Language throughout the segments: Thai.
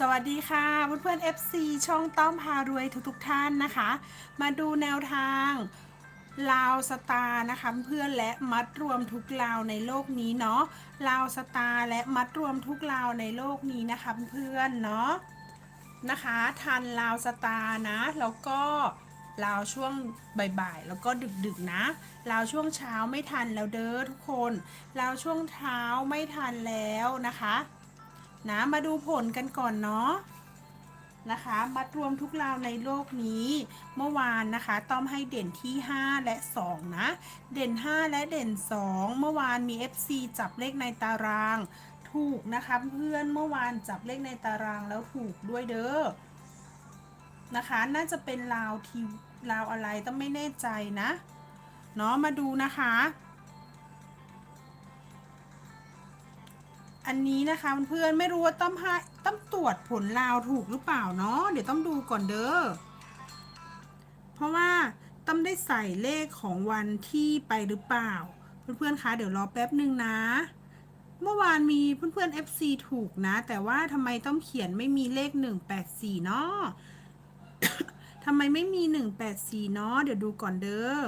สวัสดีค่ะเพื่อนๆ FC ช่องต้อมพารวยทุกๆท่านนะคะ มาดูแนวทางลาวสตาร์นะคะเพื่อนและมัดรวมทุกลาวในโลกนี้เนาะลาวสตาร์และมัดรวมทุกลาวในโลกนี้นะคะเพื่อนเนาะนะคะทันลาวสตาร์นะแล้วก็ลาวช่วงบ่ายๆ แล้วก็ดึกๆนะลาวช่วงเช้าไม่ทันแล้วเด้อทุกคนลาวช่วงเช้าไม่ทันแล้วนะคะ นะมาดูผลกันก่อนเนาะนะคะมัดรวมทุกราวในโลกนี้ เมื่อวานนะคะต้อมให้เด่นที่ 5 และ 2 นะ เด่น 5 และเด่น 2 เมื่อวานมี FC จับเลขในตาราง ถูกนะคะเพื่อนเมื่อวานจับเลขในตารางแล้วถูกด้วยเด้อนะคะน่าจะเป็นราวทีราวอะไรต้องไม่แน่ใจนะเนาะมาดูนะคะ อันนี้นะคะเพื่อนๆไม่รู้ว่าต้อมให้ต้อมตรวจผลลาวถูกหรือเปล่าเนาะเดี๋ยวต้องดูก่อนเด้อเพราะว่าต้อมได้ใส่เลขของวันที่ไปหรือเปล่า เพื่อนๆคะเดี๋ยวรอแป๊บหนึ่งนะ เมื่อวานมีเพื่อนๆ FC ถูกนะ แต่ว่าทำไมต้องเขียนไม่มีเลข 184เนาะทำไมไม่มี 184เนาะเดี๋ยวดูก่อนเด้อ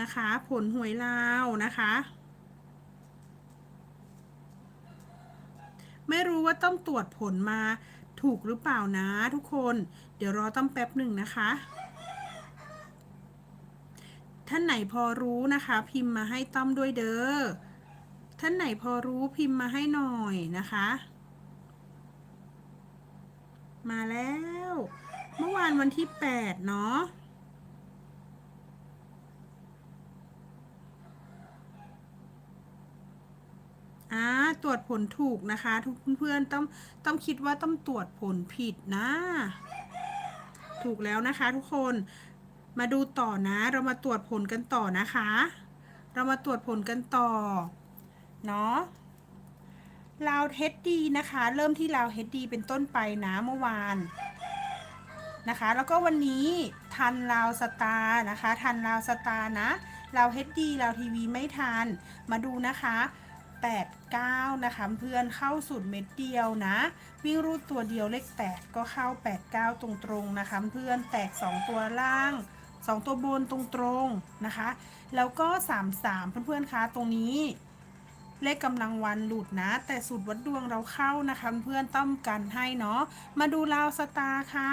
นะคะ ผลหวยลาวนะคะ ไม่รู้ว่าต้องตรวจผลมาถูกหรือเปล่านะทุกคน เดี๋ยวรอต้องแป๊บหนึ่งนะคะ ท่านไหนพอรู้นะคะ พิมพ์มาให้ต้อมด้วยเด้อ ท่านไหนพอรู้พิมพ์มาให้หน่อยนะคะ มาแล้ว เมื่อวานวันที่ 8 เนาะ อ่าตรวจผลถูกนะคะ ทุกเพื่อนๆต้องต้องคิดว่าต้องตรวจผลผิดนะ ถูกแล้วนะคะ ทุกคนมาดูต่อนะ เรามาตรวจผลกันต่อนะคะ เรามาตรวจผลกันต่อเนาะลาวเฮดดีนะคะ เริ่มที่ลาวเฮดดีเป็นต้นไปนะเมื่อวานนะคะ แล้วก็วันนี้ทันลาวสตาร์นะคะ ทันลาวสตาร์นะลาวเฮดดีลาวทีวีไม่ทันมาดูนะคะ 8 9 นะคะเพื่อนเข้าสุดเม็ดเดียวนะ วิ่งรูดตัวเดียวเลข 8 ก็เข้า 8 9 ตรงๆนะคะเพื่อนแตก 2 ตัวล่าง 2 ตัวบนตรงๆนะคะ แล้วก็ 3 3 เพื่อนๆคะตรงนี้เลขกำลังวันหลุดนะ แต่สูตรวัดดวงเราเข้านะคะเพื่อนต้อมกันให้เนาะมาดูลาวสตาร์ค่ะ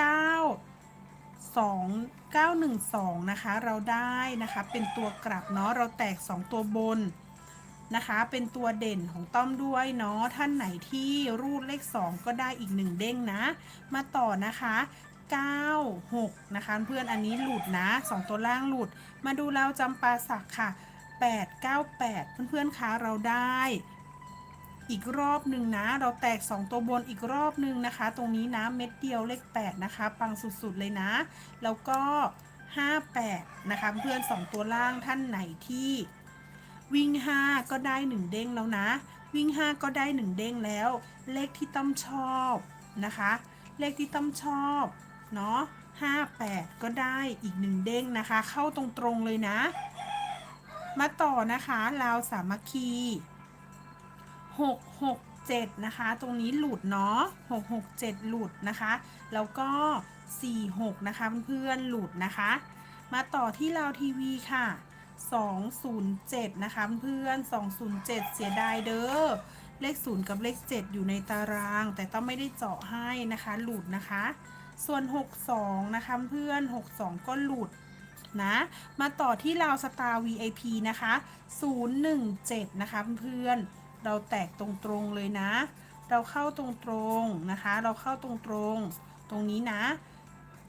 9 2 9 1 2 นะคะ เราได้นะคะ เป็นตัวกลับเนาะ เราแตก 2 ตัวบน นะคะ เป็นตัวเด่นของต้อมด้วยเนาะท่านไหนที่รูดเลข 2 ก็ได้อีก1เด้งนะ มาต่อนะคะ9 6 นะคะ เพื่อนอันนี้หลุดนะ 2 ตัวล่างหลุด มาดูเราจำปาสักค่ะ 8 9 8 เพื่อนๆคะเราได้อีกรอบหนึ่งนะ เราแตก 2 ตัวบนอีกรอบหนึ่งนะคะ ตรงนี้นะเม็ดเดียวเลข 8 นะคะ ปังสุดๆเลยนะ แล้วก็ 58 นะคะ เพื่อน 2 ตัวล่างท่านไหนที่ วิ่ง 5 ก็ได้ 1 เด้งแล้วนะ วิ่ง 5 ก็ได้ 1 เด้งแล้ว เลขที่ต้อมชอบนะคะ เลขที่ต้อมชอบเนาะ58 ก็ได้อีก 1 เด้งนะคะ เข้าตรงๆเลยนะ มาต่อนะคะลาวสามัคคี667 นะคะ ตรงนี้หลุดเนาะ667 หลุดนะคะ แล้วก็ 46 นะคะเพื่อนๆหลุดนะคะ มาต่อที่ลาวทีวีค่ะ 207 นะคะเพื่อน207 เสียดายเด้อเลข 0 กับเลข 7 อยู่ในตาราง แต่ต้องไม่ได้เจาะให้นะคะหลุดนะคะ ส่วน 62 นะคะเพื่อน 62 ก็หลุดนะมาต่อที่ราวสตาร์ VIP นะคะ 017 นะคะเพื่อนเราแตกตรงๆเลยนะ เราเข้าตรงๆนะคะ เราเข้าตรงๆตรงนี้นะ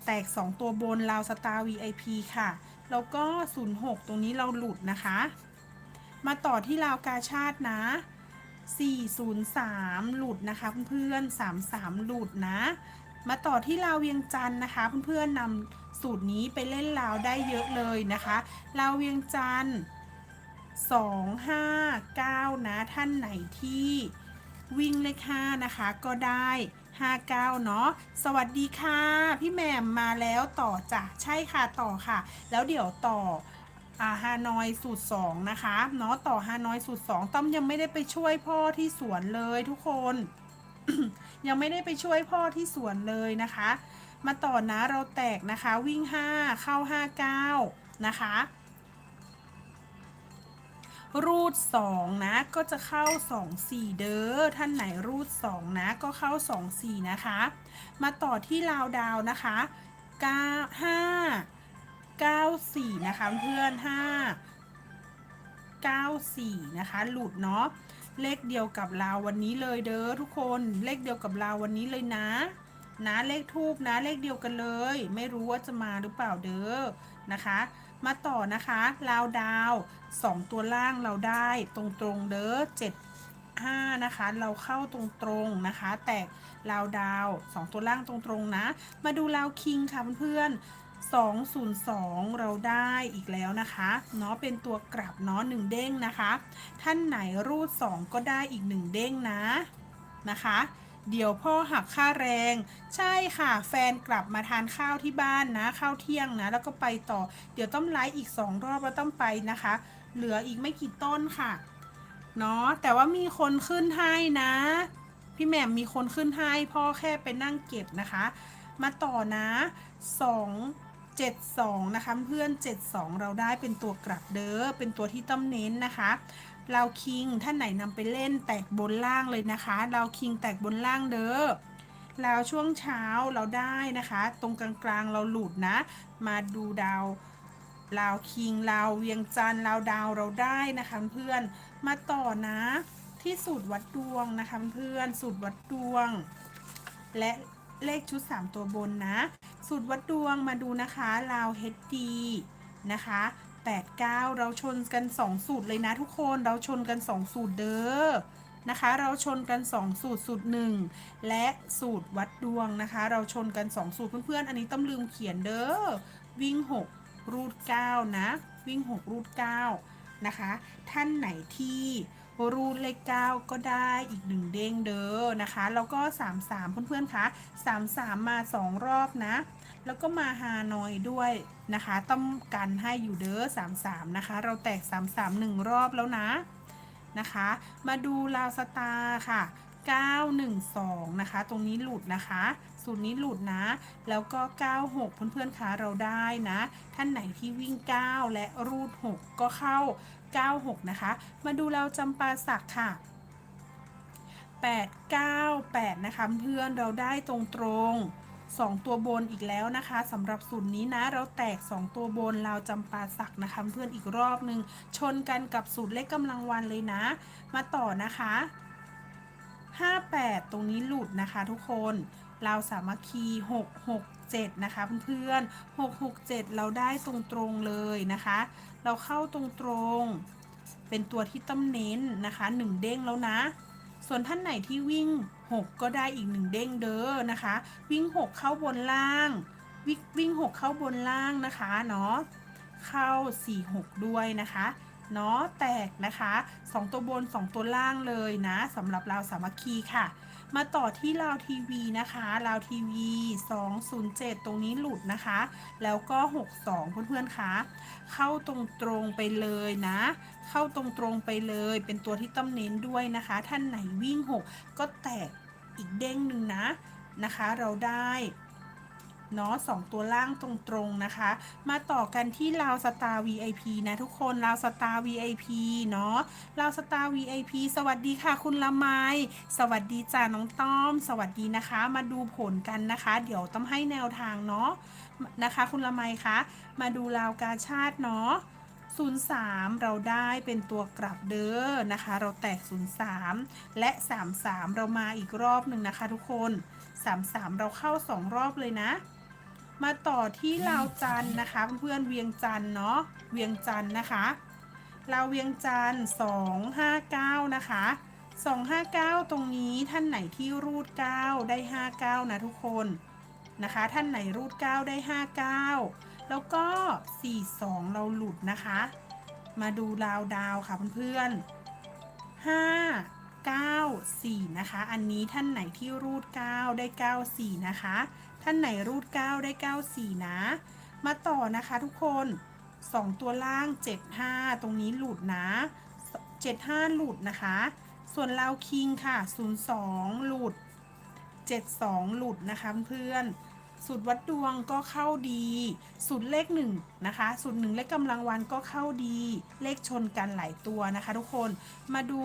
แตก 2 ตัวบนราวสตาร์ VIP ค่ะ แล้วก็ 06 ตรงนี้เราหลุดนะคะ มาต่อที่ราวกาชาตินะ 403 หลุดนะคะเพื่อนๆ33 หลุดนะ มาต่อที่ราวเวียงจันทร์นะคะเพื่อนๆนำสูตรนี้ไปเล่นราวได้เยอะเลยนะคะราวเวียงจันทร์259 นะ ท่านไหนที่วิ่งเลข5นะคะ ก็ได้ 59 เนาะ สวัสดีค่ะ พี่แหม่มมาแล้วต่อจ้ะ ใช่ค่ะต่อค่ะ แล้วเดี๋ยวต่ออาฮานอยสูตร 2 นะคะเนาะต่อฮานอยสูตร 2 ต้อมยังไม่ได้ไปช่วยพ่อที่สวนเลยทุกคน ยังไม่ได้ไปช่วยพ่อที่สวนเลยนะคะ มาต่อนะเราแตกนะคะวิ่ง 5 เข้า 59 นะคะ รูด2นะก็จะเข้า2 4เด้อท่านไหนรูด2นะก็เข้า2 4นะคะ มาต่อที่ลาวดาวนะคะ9 5 9 4นะคะเพื่อน5 9 4นะคะ หลุดเนาะเลขเดียวกับลาววันนี้เลยเด้อทุกคนเลขเดียวกับลาววันนี้เลยนะนะเลขทูบนะเลขเดียวกันเลย ไม่รู้ว่าจะมาหรือเปล่าเด้อนะคะ มาต่อนะคะลาวดาว2ตัวล่างเราได้ตรงๆเด้อ7 5นะคะเราเข้าตรงๆนะคะ แตกลาวดาว2ตัวล่างตรงๆนะ มาดูลาวคิงค่ะเพื่อน202 เราได้อีกแล้วนะคะเนาะเป็นตัวกลับเนาะ1เด้งนะคะ ท่านไหนรูด 2 ก็ได้อีก 1 เด้งนะนะคะ เดี๋ยวพ่อหักค่าแรง ใช่ค่ะ แฟนกลับมาทานข้าวที่บ้านนะ ข้าวเที่ยงนะ แล้วก็ไปต่อ เดี๋ยวต้องไลฟ์อีก2รอบแล้วต้องไปนะคะ เหลืออีกไม่กี่ต้นค่ะเนาะแต่ว่ามีคนขึ้นให้นะ พี่แหม่มมีคนขึ้นให้พ่อแค่ไปนั่งเก็บนะคะ มาต่อนะ2 7 2นะคะเพื่อน72เราได้เป็นตัวกลับเด้อเป็นตัวที่ต้องเน้นนะคะ เราคิงท่านไหนนำไปเล่นแตกบนล่างเลยนะคะเราคิงแตกบนล่างเด้อเราช่วงเช้าเราได้นะคะ ตรงกลางๆเราหลุดนะ มาดูดาวลาวคิงลาวเวียงจันทร์ลาวดาวเราได้นะคะเพื่อนมาต่อนะที่สูตรวัดดวงนะคะเพื่อนสูตรวัดดวง และเลขชุด 3 ตัวบนนะ สูตรวัดดวงมาดูนะคะลาว HD นะคะ 89 เราชนกัน 2 สูตรเลยนะทุกคนเราชนกัน 2 สูตรเด้อนะคะ เราชนกัน 2 สูตรสูตร 1 และสูตรวัดดวงนะคะ เราชนกัน 2 สูตรเพื่อนๆ อันนี้ต้องลืมเขียนเด้อวิ่ง 6 รูด9นะ วิ่ง 6 รูด9นะคะ ท่านไหนที่ รูดเลข9ก็ได้อีกหนึ่งเด้งเด้อนะคะ แล้วก็33เพื่อนๆคะ33มา2รอบนะ แล้วก็มาฮานอยด้วยนะคะ ต้องกันให้อยู่เด้อ33นะคะ เราแตก33 1รอบแล้วนะนะคะ มาดูลาวสตาค่ะ912 นะคะ ตรงนี้หลุดนะคะ สูตรนี้หลุดนะ แล้วก็ 96 เพื่อนๆคะเราได้นะ ท่านไหนที่วิ่ง 9 และรูด 6 ก็เข้า 96 นะคะ มาดูเราจำปาสักค่ะ 898 นะคะเพื่อนเราได้ตรงตรงๆสองตัวบนอีกแล้วนะคะสำหรับสูตรนี้นะเราแตก 2 ตัวบนเราจำปาสักนะคะเพื่อนอีกรอบหนึ่งชนกันกับสูตรเลขกำลังวันเลยนะ มาต่อนะคะ 58 ตรงนี้หลุดนะคะทุกคน เราสามัคคี667 นะคะเพื่อนๆ667 เราได้ตรงๆเลยนะคะ เราเข้าตรงๆ เป็นตัวที่ต้องเน้นนะคะ 1 เด้งแล้วนะ ส่วนท่านไหนที่วิ่ง 6 ก็ได้อีก 1 เด้งเด้อนะคะ วิ่ง 6 เข้าบนล่าง วิ่งวิ่ง6เข้าบนล่างนะคะเนาะเข้า 4 6 ด้วยนะคะเนาะแตกนะคะ 2 ตัวบน 2 ตัวล่างเลยนะสำหรับเราสามัคคีค่ะ มาต่อที่ลาวทีวีนะคะลาวทีวี 207 ตรงนี้หลุดนะคะ แล้วก็ 62 เพื่อนๆคะเข้าตรงตรงๆไปเลยนะ เข้าตรงตรงๆไปเลย เป็นตัวที่ต้องเน้นด้วยนะคะ ท่านไหนวิ่ง 6 ก็แตกอีกเด้งหนึ่งนะนะคะ เราได้ เนาะสองตัวล่างตรงๆนะคะ มาต่อกันที่ลาวสตาร์ VIP นะทุกคนลาวสตาร์ VIP เนาะลาวสตาร์ VIP สวัสดีค่ะคุณละไมสวัสดีจ้าน้องต้อม สวัสดีนะคะ มาดูผลกันนะคะ เดี๋ยวต้องให้แนวทางเนาะนะคะ คุณละไมคะมาดูลาวกาชาติเนาะ03 เราได้เป็นตัวกลับเด้อนะคะ เราแตก 03 และ 33 เรามาอีกรอบหนึ่งนะคะทุกคน 33 เราเข้า 2 รอบเลยนะ มาต่อที่ลาวจันนะคะเพื่อนเวียงจันเนาะเวียงจันนะคะลาวเวียงจันทร์259 นะคะ 259 ตรงนี้ท่านไหนที่รูด 9 ได้ 59 นะทุกคนนะคะ ท่านไหนรูด 9 ได้ 59 แล้วก็ 42 เราหลุดนะคะ มาดูราวดาวค่ะเพื่อนๆ5 9 4 นะคะ อันนี้ท่านไหนที่รูด 9 ได้ 9 4 นะคะ ท่านไหนรูด 9 ได้ 9 4 นะ มาต่อนะคะทุกคน 2 ตัวล่าง 7 5 ตรงนี้หลุดนะ 7 5 หลุดนะคะ ส่วนลาคิงค่ะ 02 หลุด 72 หลุดนะคะเพื่อนสูตรวัดดวงก็เข้าดี สูตรเลขหนึ่งนะคะ สูตรหนึ่งเลขกำลังวันก็เข้าดี เลขชนกันหลายตัวนะคะ ทุกคน มาดู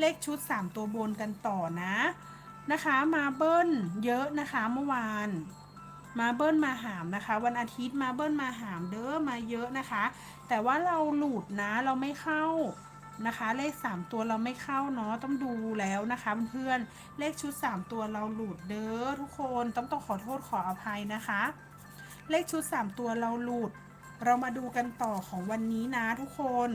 เลขชุด 3 ตัวบนกันต่อนะ นะคะมาเบิ้ลเยอะนะคะเมื่อวานมาเบิ้ลมาหามนะคะ วันอาทิตย์มาเบิ้ลมาหามเด้อมาเยอะนะคะ แต่ว่าเราหลุดนะเราไม่เข้านะคะ เลข 3 ตัวเราไม่เข้าเนาะต้องดูแล้วนะคะเพื่อนเลขชุด 3 ตัวเราหลุดเด้อทุกคนต้องต้องขอโทษขออภัยนะคะ เลขชุด 3 ตัวเราหลุด เรามาดูกันต่อของวันนี้นะทุกคน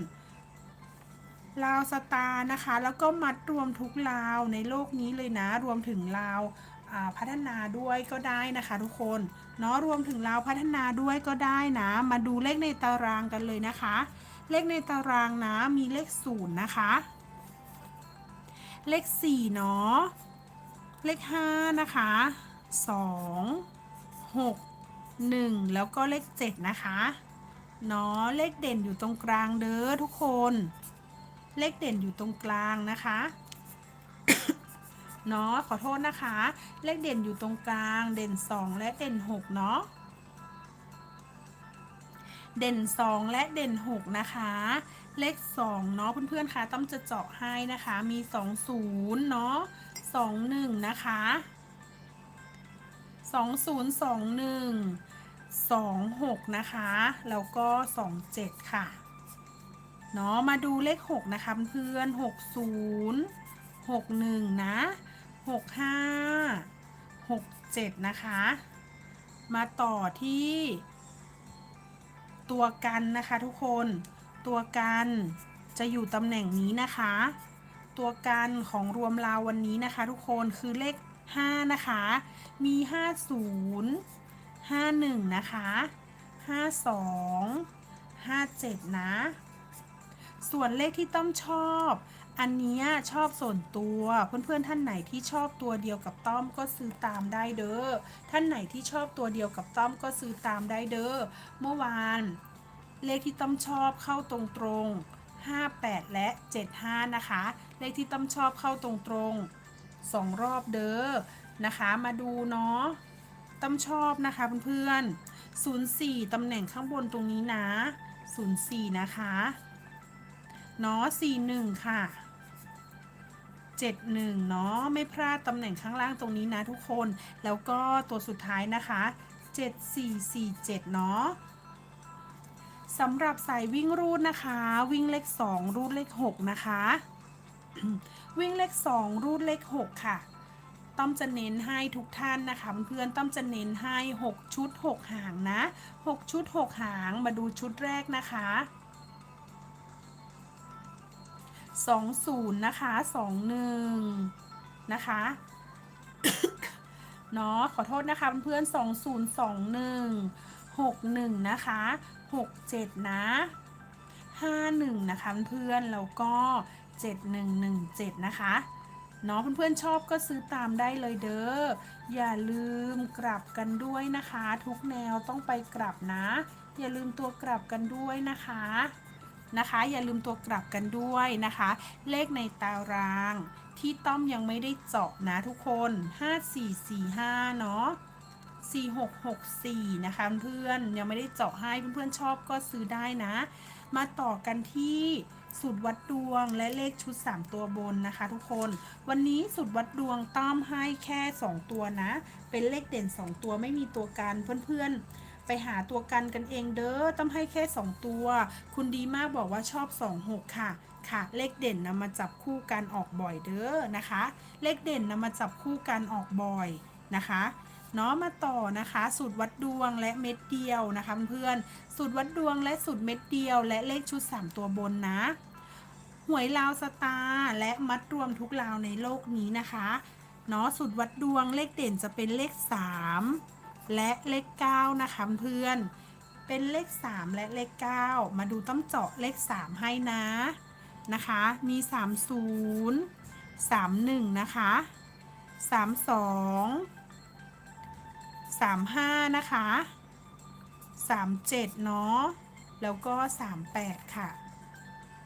ลาวสตาร์นะคะ แล้วก็มัดรวมทุกลาวในโลกนี้เลยนะ รวมถึงลาวพัฒนาด้วยก็ได้นะคะทุกคนเนาะรวมถึงลาวพัฒนาด้วยก็ได้นะ มาดูเลขในตารางกันเลยนะคะ เลขในตารางนะมีเลขศูนย์นะคะ เลข4เนาะเลข5นะคะ2 6 1แล้วก็เลข7นะคะเนาะเลขเด่นอยู่ตรงกลางเด้อทุกคน เลขเด่นอยู่ตรงกลางนะคะเนาะขอโทษนะคะ เลขเด่นอยู่ตรงกลาง เด่น 2 และเด่น 6 เนาะเด่น 2 และเด่น 6 นะคะ เลข 2 เนาะเพื่อนๆคะต้องจะเจาะให้นะคะ มี 2 0 เนาะ21 นะคะ 20 21 26 นะคะ แล้วก็ 27 ค่ะ เนาะมาดูเลข 6 นะคะเพื่อนๆ60 61นะ65 67นะคะ มาต่อที่ ตัวกันนะคะทุกคนตัวกันจะอยู่ตำแหน่งนี้นะคะ ตัวกันของรวมราววันนี้นะคะ ทุกคนคือเลข 5 นะคะ มี 50 51 นะคะ 52 57 นะ ส่วนเลขที่ต้อมชอบ อันนี้ชอบส่วนตัวเพื่อนๆท่านไหนที่ชอบตัวเดียวกับต้อมก็ซื้อตามได้เด้อท่านไหนที่ชอบตัวเดียวกับต้อมก็ซื้อตามได้เด้อเมื่อวาน เลขที่ต้อมชอบเข้าตรงๆ58 และ 75 นะคะ เลขที่ต้อมชอบเข้าตรงๆสองรอบเด้อนะคะ มาดูเนาะต้อมชอบนะคะเพื่อนๆ04ตำแหน่งข้างบนตรงนี้นะ 04 นะคะ เนาะ41ค่ะ71เนาะไม่พลาดตำแหน่งข้างล่างตรงนี้นะทุกคน แล้วก็ตัวสุดท้ายนะคะ7447เนาะสำหรับสายวิ่งรูดนะคะ วิ่งเลข2รูดเลข6นะคะ วิ่งเลข2รูดเลข6ค่ะต้อมจะเน้นให้ทุกท่านนะคะเพื่อนต้อมจะเน้นให้ 6 ชุด 6 หางนะ 6 ชุด 6 หางมาดูชุดแรกนะคะ 20 นะคะ 21 นะคะ เนาะขอโทษนะคะเพื่อนๆ2021 61 นะคะ 67 นะ 51 นะคะเพื่อนๆแล้วก็ 7117 นะคะเนาะเพื่อนๆชอบก็ซื้อตามได้เลยเด้อ อย่าลืมกลับกันด้วยนะคะ ทุกแนวต้องไปกลับนะ อย่าลืมตัวกลับกันด้วยนะคะ นะคะ อย่าลืมตัวกลับกันด้วยนะคะ เลขในตารางที่ต้อมยังไม่ได้เจาะนะทุกคน 5445 เนาะ4664 นะคะเพื่อนยังไม่ได้เจาะให้เพื่อนๆชอบก็ซื้อได้นะ มาต่อกันที่สูตรวัดดวงและเลขชุด 3 ตัวบนนะคะทุกคน วันนี้สูตรวัดดวงต้อมให้แค่ 2 ตัวนะ เป็นเลขเด่น 2 ตัวไม่มีตัวกันเพื่อนๆ ไปหาตัวกันกันเองเด้อต้อมให้แค่ 2 ตัว คุณดีมากบอกว่าชอบ 26 ค่ะค่ะ เลขเด่นนำมาจับคู่กันออกบ่อยเด้อนะคะ เลขเด่นนำมาจับคู่กันออกบ่อยนะคะเนาะมาต่อนะคะ สูตรวัดดวงและเม็ดเดียวนะคะเพื่อนสูตรวัดดวงและสูตรเม็ดเดียว และเลขชุด 3 ตัวบนนะ หวยลาวสตาร์และมัดรวมทุกลาวในโลกนี้นะคะเนาะสูตรวัดดวงเลขเด่นจะเป็นเลข 3 และเลข 9 นะคะเพื่อน เป็นเลข 3 และเลข 9 มาดูต้อมเจาะเลข 3 ให้นะนะคะ มี 30 31 นะคะ 32 35 นะคะ 37 เนาะ แล้วก็ 38 ค่ะ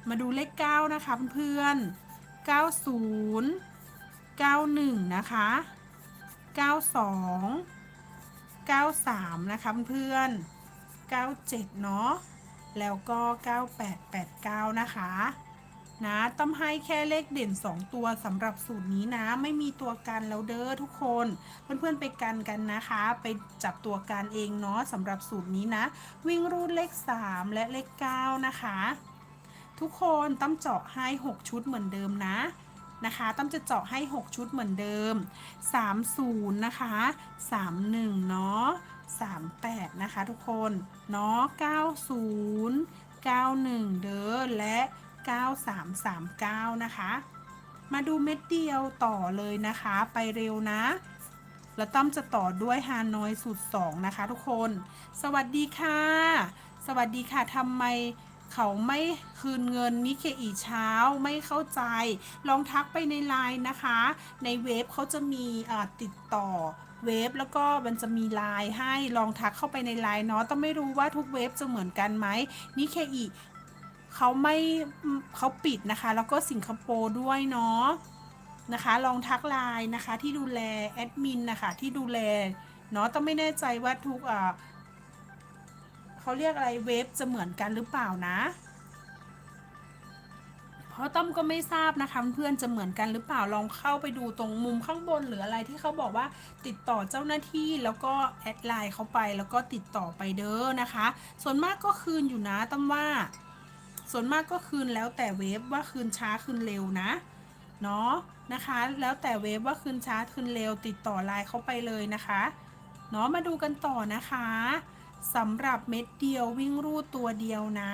มาดูเลข 9 นะคะเพื่อนๆ90 91 นะคะ 92 93 นะคะเพื่อน97 เนาะ แล้วก็ 9889 นะคะ นะต้องให้แค่เลขเด่น 2 ตัวสำหรับสูตรนี้นะ ไม่มีตัวกันแล้วเด้อทุกคน เพื่อนๆไปกันกันนะคะ ไปจับตัวกันเองเนาะสำหรับสูตรนี้นะ วิ่งรูดเลข 3 และเลข 9 นะคะ ทุกคนต้องเจาะให้ 6 ชุดเหมือนเดิมนะ นะคะต้องจะเจาะให้ 6 ชุดเหมือนเดิม 30 นะคะ 31 เนาะ 38 นะคะทุกคนเนาะ 90 91 เด้อ และ 9339 นะคะ มาดูเม็ดเดียวต่อเลยนะคะ ไปเร็วนะแล้วต้อมจะต่อด้วยฮานอยสูตร2นะคะทุกคน สวัสดีค่ะ สวัสดีค่ะทำไม เขาไม่คืนเงินนิเคอีเช้าไม่เข้าใจ ลองทักไปในไลน์นะคะ ในเว็บเขาจะมีติดต่อเว็บแล้วก็มันจะมีไลน์ให้ลองทักเข้าไปในไลน์เนาะต้องไม่รู้ว่าทุกเว็บจะเหมือนกันไหมนิเคอีเขาไม่เขาปิดนะคะ แล้วก็สิงคโปร์ด้วยเนาะนะคะ ลองทักไลน์นะคะที่ดูแลแอดมินนะคะที่ดูแลเนาะต้องไม่แน่ใจว่าทุกอ่า เขาเรียกอะไรเวฟจะเหมือนกันหรือเปล่านะ เพราะต้อมก็ไม่ทราบนะคะเพื่อนจะเหมือนกันหรือเปล่าลองเข้าไปดูตรงมุมข้างบนหรืออะไรที่เขาบอกว่าติดต่อเจ้าหน้าที่แล้วก็แอดไลน์เขาไปแล้วก็ติดต่อไปเด้อนะคะ ส่วนมากก็คืนอยู่นะต้อมว่า ส่วนมากก็คืนแล้วแต่เวฟว่าคืนช้าคืนเร็วนะเนาะนะคะ แล้วแต่เวฟว่าคืนช้าคืนเร็วติดต่อไลน์เขาไปเลยนะคะเนาะมาดูกันต่อนะคะ สำหรับเม็ดเดียววิ่งรูดตัวเดียวนะ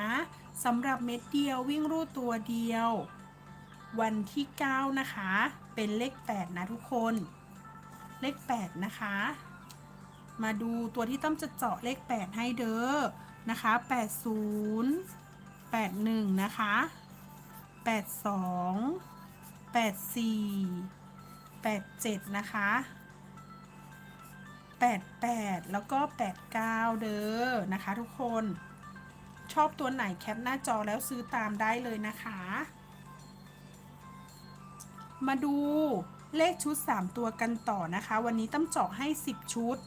สำหรับเม็ดเดียววิ่งรูดตัวเดียว วันที่ 9 นะคะ เป็นเลข 8 นะทุกคน เลข 8 นะคะ มาดูตัวที่ต้อมจะเจาะเลข 8 ให้เด้อนะคะ 80 81 นะคะ 82 84 87 นะคะ 88 แล้วก็ 89 เด้อนะคะทุกคน ชอบตัวไหนแคปหน้าจอแล้วซื้อตามได้เลยนะคะ มาดูเลขชุด 3 ตัวกันต่อนะคะ วันนี้ตั้มเจาะให้ 10 ชุด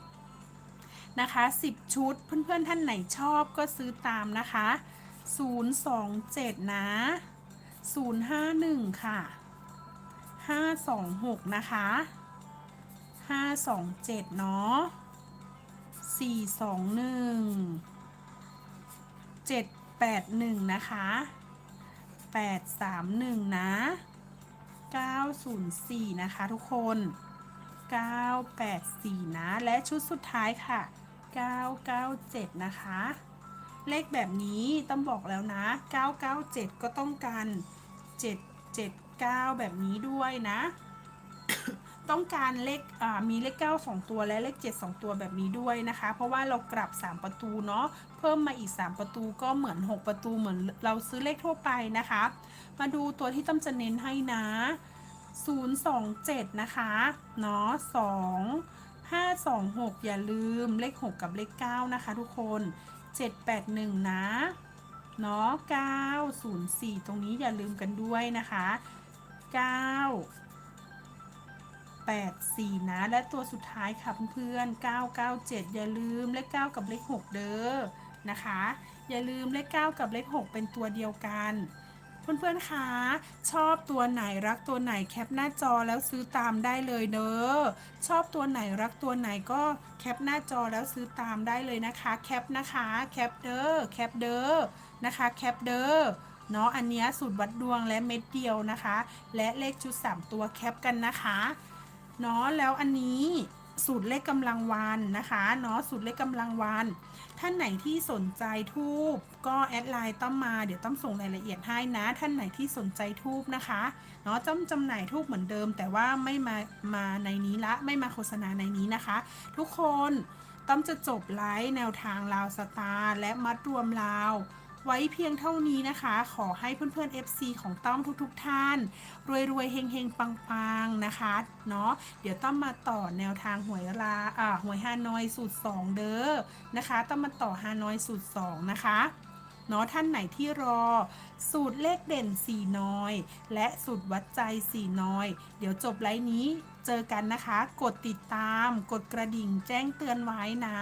นะคะ 10 ชุด เพื่อนๆ ท่านไหนชอบก็ซื้อตามนะคะ 027 นะ 051 ค่ะ 526 นะคะ 527เนาะ421 781นะคะ831นะ904นะคะทุกคน984นะ และชุดสุดท้ายค่ะ997นะคะ เลขแบบนี้ต้องบอกแล้วนะ997ก็ต้องการ779แบบนี้ด้วยนะ ต้องการเลขมีเลข 9 2 ตัวและเลข 7 2 ตัวแบบนี้ด้วยนะคะ เพราะว่าเรากลับ 3 ประตูเนาะเพิ่มมาอีก 3 ประตูก็เหมือน 6 ประตูเหมือนเราซื้อเลขทั่วไปนะคะ มาดูตัวที่ต้อมจะเน้นให้นะ 027 นะคะเนาะ2 5 2 6 อย่าลืมเลข 6 กับเลข 9 นะคะทุกคน 781 นะเนาะ904 ตรงนี้อย่าลืมกันด้วยนะคะ 9 84 นะ และตัวสุดท้ายค่ะเพื่อนๆ 997 อย่าลืมเลข 9 กับเลข 6 เด้อนะคะ อย่าลืมเลข 9 กับเลข 6 เป็นตัวเดียวกันเพื่อนๆ คะ ชอบตัวไหนรักตัวไหนแคปหน้าจอแล้วซื้อตามได้เลยเด้อชอบตัวไหนรักตัวไหนก็แคปหน้าจอแล้วซื้อตามได้เลยนะคะ แคปนะคะ แคปเด้อ แคปเด้อ นะคะ แคปเด้อ เนาะอันนี้สูตรวัดดวงและเม็ดเดียวนะคะ และเลขชุด 3 ตัวแคปกันนะคะ เนาะแล้วอันนี้สูตรเลขกำลังวันนะคะเนาะสูตรเลขกำลังวัน ท่านไหนที่สนใจทูบก็แอดไลน์ต้อมมาเดี๋ยวต้อมส่งรายละเอียดให้นะ ท่านไหนที่สนใจทูบนะคะเนาะต้อมจำหน่ายทูบเหมือนเดิม แต่ว่าไม่มามาในนี้ละไม่มาโฆษณาในนี้นะคะ ทุกคนต้อมจะจบไลฟ์แนวทางลาวสตาร์และมัดรวมลาว ไว้เพียงเท่านี้นะคะ ขอให้เพื่อนๆ FC ของต้อมทุกๆท่าน รวยๆเฮงๆ ปังๆ นะคะเนาะเดี๋ยวต้อมมาต่อแนวทางหวยลาอ่าหวยฮานอยสูตร 2 เด้อนะคะต้อมมาต่อฮานอยสูตร 2 นะคะเนาะท่านไหนที่รอ สูตรเลขเด่นสีน้อย และสูตรวัดใจสีน้อย เดี๋ยวจบไลน์นี้เจอกันนะคะ กดติดตาม กดกระดิ่งแจ้งเตือนไว้นะ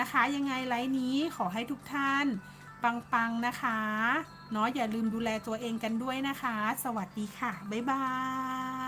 นะคะ ยังไงไลน์นี้ขอให้ทุกท่าน ปังๆนะคะเนาะอย่าลืมดูแลตัวเองกันด้วยนะคะ สวัสดีค่ะ บ๊ายบาย